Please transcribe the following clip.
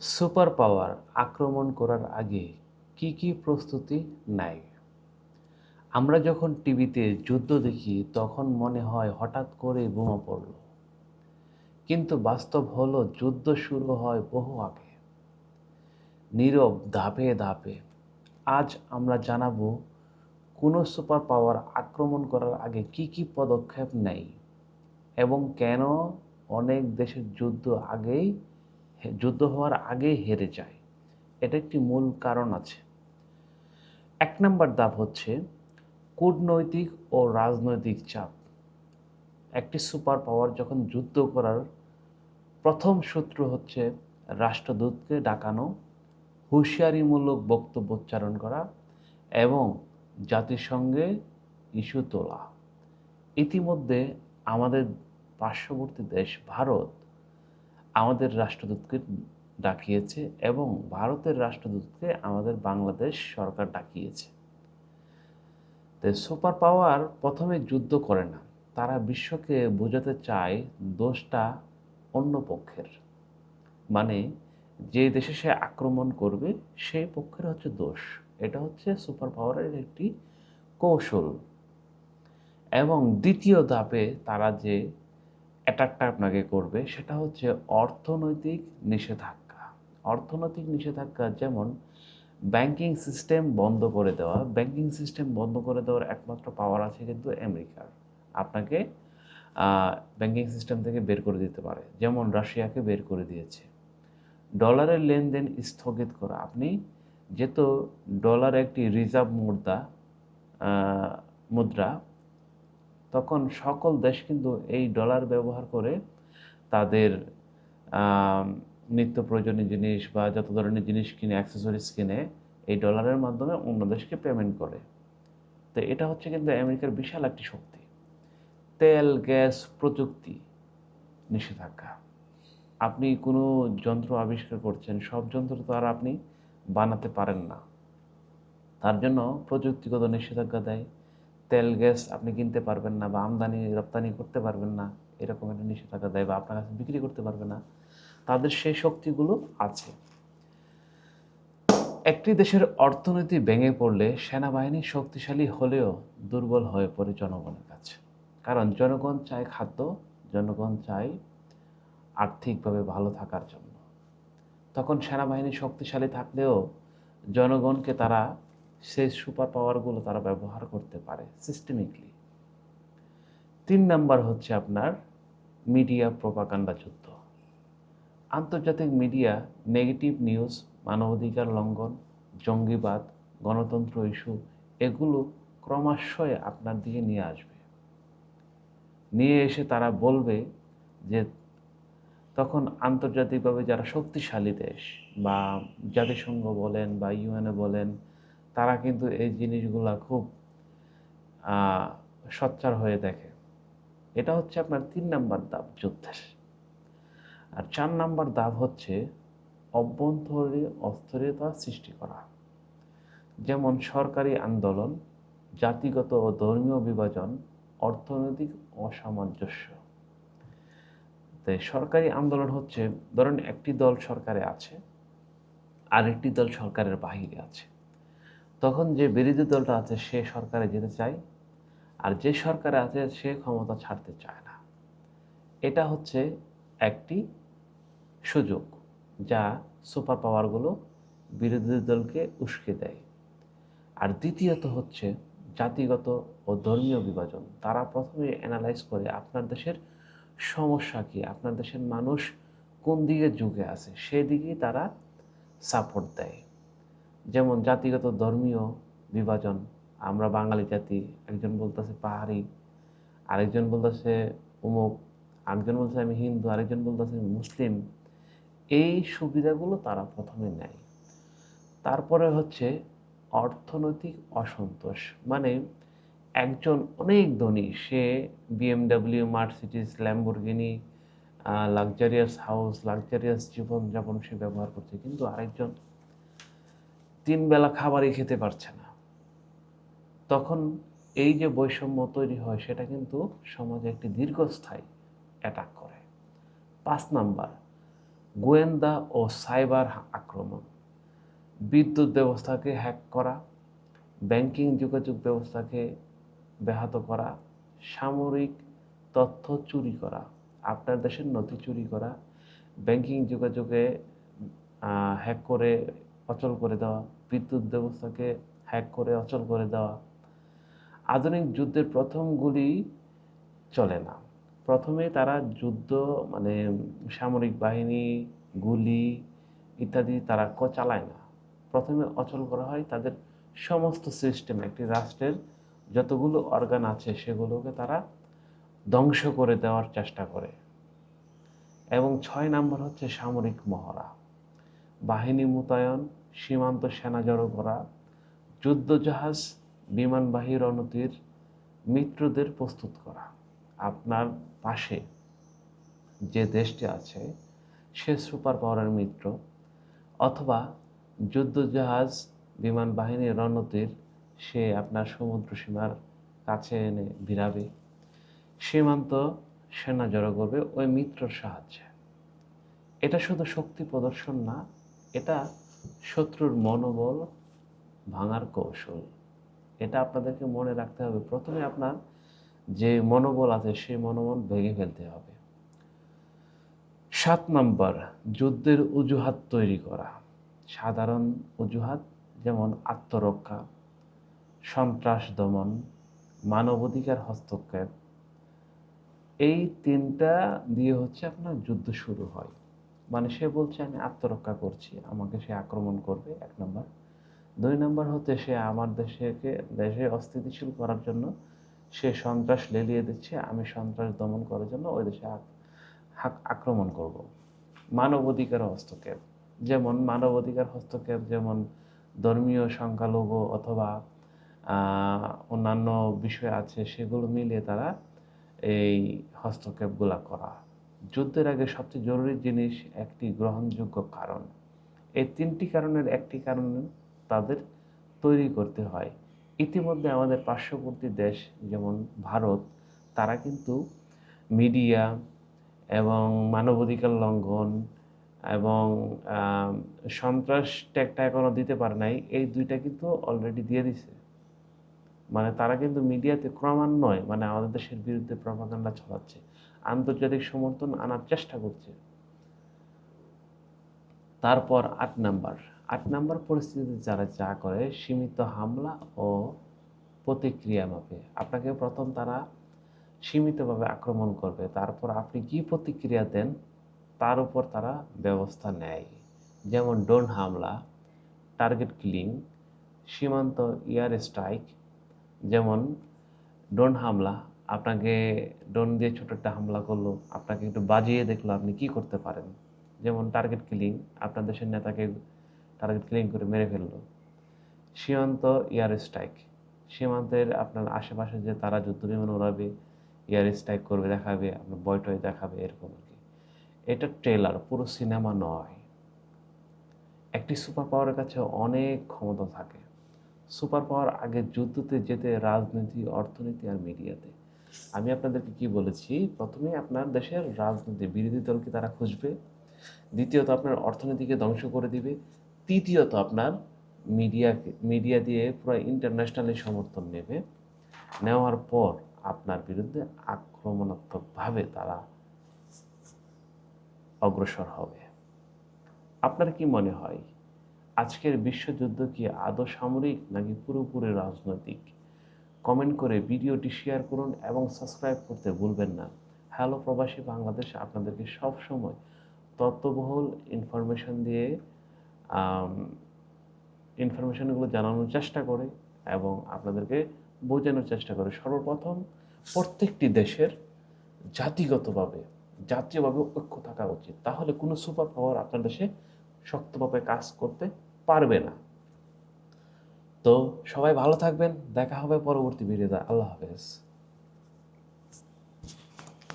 Super power আক্রমণ করার আগে কি কি প্রস্তুতি নেয়? আমরা যখন টিভিতে যুদ্ধ দেখি, তখন মনে হয় হঠাৎ করে বোমা পড়ল। কিন্তু বাস্তব হলো, যুদ্ধ শুরু হয় বহু আগে। নীরব ধাপে ধাপে আজ আমরা জানাব, কোনো সুপার পাওয়ার আক্রমণ করার আগে কি কি পদক্ষেপ নেয় এবং কেন অনেক দেশের যুদ্ধ আগেই যুদ্ধ হওয়ার আগেই হেরে যায়। এটা একটি মূল কারণ আছে। এক নম্বর ধাপ হচ্ছে কূটনৈতিক ও রাজনৈতিক চাপ। একটি সুপার পাওয়ার যখন যুদ্ধ করার প্রথম সূত্র হচ্ছে রাষ্ট্রদূতকে ডাকানো, হুঁশিয়ারিমূলক বক্তব্য উচ্চারণ করা এবং জাতিসংঘে ইস্যু তোলা। ইতিমধ্যে আমাদের পার্শ্ববর্তী দেশ ভারত আমাদের রাষ্ট্রদূতকে ডাকিয়েছে এবং ভারতের রাষ্ট্রদূতকে আমাদের বাংলাদেশ সরকার ডাকিয়েছে। তো সুপার পাওয়ার প্রথমে যুদ্ধ করে না, তারা বিশ্বকে বোঝাতে চায় দোষটা অন্য পক্ষের। মানে যে দেশে সে আক্রমণ করবে সেই পক্ষের হচ্ছে দোষ। এটা হচ্ছে সুপার পাওয়ারের একটি কৌশল। এবং দ্বিতীয় ধাপে তারা যে অ্যাটাকটা আপনাকে করবে সেটা হচ্ছে অর্থনৈতিক নিষেধাজ্ঞা। অর্থনৈতিক নিষেধাজ্ঞা যেমন ব্যাংকিং সিস্টেম বন্ধ করে দেওয়া, ব্যাংকিং সিস্টেম বন্ধ করে দেওয়ার একমাত্র পাওয়ার আছে কিন্তু আমেরিকার। আপনাকে ব্যাংকিং সিস্টেম থেকে বের করে দিতে পারে। যেমন রাশিয়াকে বের করে দিয়েছে। ডলারের লেনদেন স্থগিত করা। আপনি যেহেতু ডলার একটি রিজার্ভ মুদ্রা মুদ্রা তখন সকল দেশ কিন্তু এই ডলার ব্যবহার করে তাদের নিত্য প্রয়োজনীয় জিনিস বা যত ধরনের জিনিস কিনে অ্যাক্সেসরিজ কিনে, এই ডলারের মাধ্যমে অন্য দেশকে পেমেন্ট করে। তো এটা হচ্ছে কিন্তু আমেরিকার বিশাল একটি শক্তি। তেল, গ্যাস, প্রযুক্তি, নিষেধাজ্ঞা। আপনি কোনো যন্ত্র আবিষ্কার করছেন, সব যন্ত্র তো আর আপনি বানাতে পারেন না। তার জন্য প্রযুক্তিগত নিষেধাজ্ঞা দেয় তেল, গ্যাস আপনি কিনতে পারবেন না বা আমদানি, রপ্তানি করতে পারবেন না, এরকম একটা নিষেধাজ্ঞা দেয় বা আপনার কাছে বিক্রি করতে পারবে না, তাদের সেই শক্তিগুলো আছে। একটি দেশের অর্থনীতি ভেঙে পড়লে সেনাবাহিনী শক্তিশালী হলেও দুর্বল হয়ে পড়ে জনগণের কাছে। কারণ জনগণ চায় খাদ্য, জনগণ চায় আর্থিকভাবে ভালো থাকার জন্য। তখন সেনাবাহিনী শক্তিশালী থাকলেও জনগণকে তারা সেই সুপার পাওয়ারগুলো তারা ব্যবহার করতে পারে সিস্টেমিকলি তিন নাম্বার হচ্ছে আপনার মিডিয়া প্রপাকাণ্ডা যুদ্ধ। আন্তর্জাতিক মিডিয়া নেগেটিভ নিউজ মানবাধিকার লঙ্ঘন, জঙ্গিবাদ, গণতন্ত্র ইস্যু এগুলো ক্রমাশয় আপনার দিকে নিয়ে আসবে। নিয়ে এসে তারা বলবে যে তখন আন্তর্জাতিকভাবে যারা শক্তিশালী দেশ বা জাতিসংঘ বলেন বা ইউএনএ বলেন তারা কিন্তু এই জিনিসগুলা খুব সচ্চার হয়ে দেখে। এটা হচ্ছে আপনার তিন নাম্বার দাব যুদ্ধের। আর চার নাম্বার দাব হচ্ছে অভ্যন্তরীণ অস্থিরতা সৃষ্টি করা। যেমন সরকারি আন্দোলন, জাতিগত ও ধর্মীয় বিভাজন, অর্থনৈতিক অসামঞ্জস্য। তাই সরকারি আন্দোলন হচ্ছে, ধরেন একটি দল সরকারে আছে, আরেকটি দল সরকারের বাহিরে আছে। তখন যে বিরোধী দলটা আছে, সে সরকারে যেতে চায়। আর যে সরকারে আছে, সে ক্ষমতা ছাড়তে চায় না। এটা হচ্ছে একটি সুযোগ যা সুপার পাওয়ারগুলো বিরোধী দলকে উস্কে দেয়। আর দ্বিতীয়ত হচ্ছে জাতিগত ও ধর্মীয় বিভাজন। তারা প্রথমে অ্যানালাইজ করে আপনার দেশের সমস্যা কি, আপনার দেশের মানুষ কোন দিকে যুগে আছে, সেদিকেই তারা সাপোর্ট দেয়। যেমন জাতিগত ধর্মীয় বিভাজন, আমরা বাঙালি জাতি, একজন বলতেছে পাহাড়ি, আরেকজন বলতেছে উমুক, আরেকজন বলছে আমি হিন্দু, আরেকজন বলতেছে আমি মুসলিম, এই সুবিধাগুলো তারা প্রথমে নেয়। তারপরে হচ্ছে অর্থনৈতিক অসন্তোষ মানে একজন অনেক ধনী, সে BMW Mercedes Lamborghini luxurious house, luxurious জীবনযাপন সে ব্যবহার করছে, কিন্তু আরেকজন তিন বেলা খাবারই খেতে পারছে না। তখন এই যে বৈষম্য তৈরি হয়, সেটা কিন্তু সমাজে একটি দীর্ঘস্থায়ী অ্যাটাক করে। পাঁচ নাম্বার, গোয়েন্দা ও সাইবার আক্রমণ। বিদ্যুৎ ব্যবস্থাকে হ্যাক করা ব্যাংকিং যোগাযোগ ব্যবস্থাকে ব্যাহত করা, সামরিক তথ্য চুরি করা, আপনার দেশের নথি চুরি করা ব্যাংকিং যোগাযোগে হ্যাক করে অচল করে দেওয়া, বিদ্যুৎ ব্যবস্থাকে হ্যাক করে অচল করে দেওয়া। আধুনিক যুদ্ধের প্রথম গুলি চলে না। প্রথমে তারা যুদ্ধ মানে সামরিক বাহিনী, গুলি ইত্যাদি তারা চালায় না। প্রথমে অচল করা হয় তাদের সমস্ত সিস্টেম একটি রাষ্ট্রের যতগুলো অর্গান আছে সেগুলোকে তারা ধ্বংস করে দেওয়ার চেষ্টা করে। এবং ছয় নম্বর হচ্ছে সামরিক মহড়া। বাহিনী মোতায়েন, সীমান্ত সেনা জড়ো করা যুদ্ধজাহাজ বিমানবাহী রণতীর, মিত্রদের প্রস্তুত করা। আপনার পাশে যে দেশটি আছে, সে সুপার পাওয়ারের মিত্র, অথবা যুদ্ধজাহাজ বিমান বাহিনীর রণতীর, সে আপনার সমুদ্র সীমার কাছে এনে ভিড়াবে। সীমান্ত সেনা জড়ো করবে ওই মিত্রর সাহায্যে। এটা শুধু শক্তি প্রদর্শন না এটা শত্রুর মনোবল ভাঙার কৌশল। এটা আপনাদেরকে মনে রাখতে হবে। প্রথমে আপনার যে মনোবল আছে, সেই মনোবল ভেঙে ফেলতে হবে। সাত নম্বর, যুদ্ধের অজুহাত তৈরি করা। সাধারণ অজুহাত যেমন আত্মরক্ষা, সন্ত্রাস দমন, মানবাধিকার হস্তক্ষেপ, এই তিনটা দিয়ে হচ্ছে আপনার যুদ্ধ শুরু হয়। মানে সে বলছে, আমি আত্মরক্ষা করছি, আমাকে সে আক্রমণ করবে। এক নম্বর। দুই নম্বর হতে সে আমার দেশকে, দেশে অস্থিতিশীল করার জন্য সে সন্ত্রাস লেলিয়ে দিচ্ছে, আমি সন্ত্রাস দমন করার জন্য ওই দেশে আক্রমণ করব। মানবাধিকার হস্তক্ষেপ। যেমন মানবাধিকার হস্তক্ষেপ, যেমন ধর্মীয় সংখ্যালঘু অথবা অন্যান্য বিষয় আছে, সেগুলো মিলিয়ে তারা এই হস্তক্ষেপগুলা করা। যুদ্ধের আগে সবচেয়ে জরুরি জিনিস একটি গ্রহণযোগ্য কারণ। এই তিনটি কারণের একটি কারণ তাদের তৈরি করতে হয়। ইতিমধ্যে আমাদের পার্শ্ববর্তী দেশ যেমন ভারত, তারা কিন্তু মিডিয়া এবং মানবাধিকার লঙ্ঘন এবং সন্ত্রাস ট্যাগটা এখনও দিতে পারে নাই, এই দুইটা কিন্তু অলরেডি দিয়ে দিছে। মানে তারা কিন্তু মিডিয়াতে ক্রমান্বয়ে মানে আমাদের দেশের বিরুদ্ধে প্রভাকাণ্ডা ছড়াচ্ছে। আন্তর্জাতিক সমর্থন আনার চেষ্টা করছে। তারপর আট নাম্বার। আট নাম্বার পরিস্থিতিতে যারা যা করে, সীমিত হামলা ও প্রতিক্রিয়া মাপে। আপনাকে প্রথম তারা সীমিতভাবে আক্রমণ করবে। তারপর আপনি কি প্রতিক্রিয়া দেন, তার উপর তারা ব্যবস্থা নেয়। যেমন ডোন হামলা, টার্গেট কিলিং, সীমান্ত ইয়ার স্ট্রাইক, যেমন ড্রোন হামলা আপনাকে ড্রোন দিয়ে ছোট একটা হামলা করল, আপনাকে একটু বাজিয়ে দেখল আপনি কি করতে পারেন। যেমন টার্গেট কিলিং আপনার দেশের নেতাকে টার্গেট কিলিং করে মেরে ফেলল। সীমান্ত এয়ার স্ট্রাইক সীমান্তের আপনার আশেপাশে যে তারা যুদ্ধ বিমান উড়াবে এয়ার স্ট্রাইক করবে, দেখাবে, আপনার বয়টয় দেখাবে, এরকম আর কি। এটা ট্রেলার পুরো সিনেমা নয়। একটি সুপার পাওয়ারের কাছে অনেক ক্ষমতা থাকে। সুপার পাওয়ার আগে যুদ্ধতে যেতে রাজনীতি, অর্থনীতি আর মিডিয়াতে আমি আপনাদেরকে কি বলেছি? প্রথমে আপনার দেশের রাজনীতি বিরোধী দলকে তারা খুঁজবে। দ্বিতীয়ত আপনার অর্থনীতিকে ধ্বংস করে দিবে। তৃতীয়ত আপনার মিডিয়াকে মিডিয়া দিয়ে পুরো ইন্টারন্যাশনালি সমর্থন নেবে। নেওয়ার পর আপনার বিরুদ্ধে আক্রমণাত্মকভাবে তারা অগ্রসর হবে। আপনার কি মনে হয়? আজকের বিশ্বযুদ্ধ কি আদৌ সামরিক নাকি পুরোপুরি রাজনৈতিক? কমেন্ট করে ভিডিওটি শেয়ার করুন এবং সাবস্ক্রাইব করতে ভুলবেন না। হ্যালো প্রবাসী বাংলাদেশ, আপনাদেরকে সব সময় তত্ত্ববহুল ইনফরমেশন দিয়ে ইনফরমেশনগুলো জানানোর চেষ্টা করে এবং আপনাদেরকে বোঝানোর চেষ্টা করে। সর্বপ্রথম, প্রত্যেকটি দেশের জাতিগতভাবে, জাতীয়ভাবে ঐক্য থাকা উচিত। তাহলে কোনো সুপার পাওয়ার আপনার দেশে শক্তভাবে কাজ করতে পারবে না। তো সবাই ভালো থাকবেন দেখা হবে পরবর্তী ভিডিওতে। আল্লাহ হাফেজ।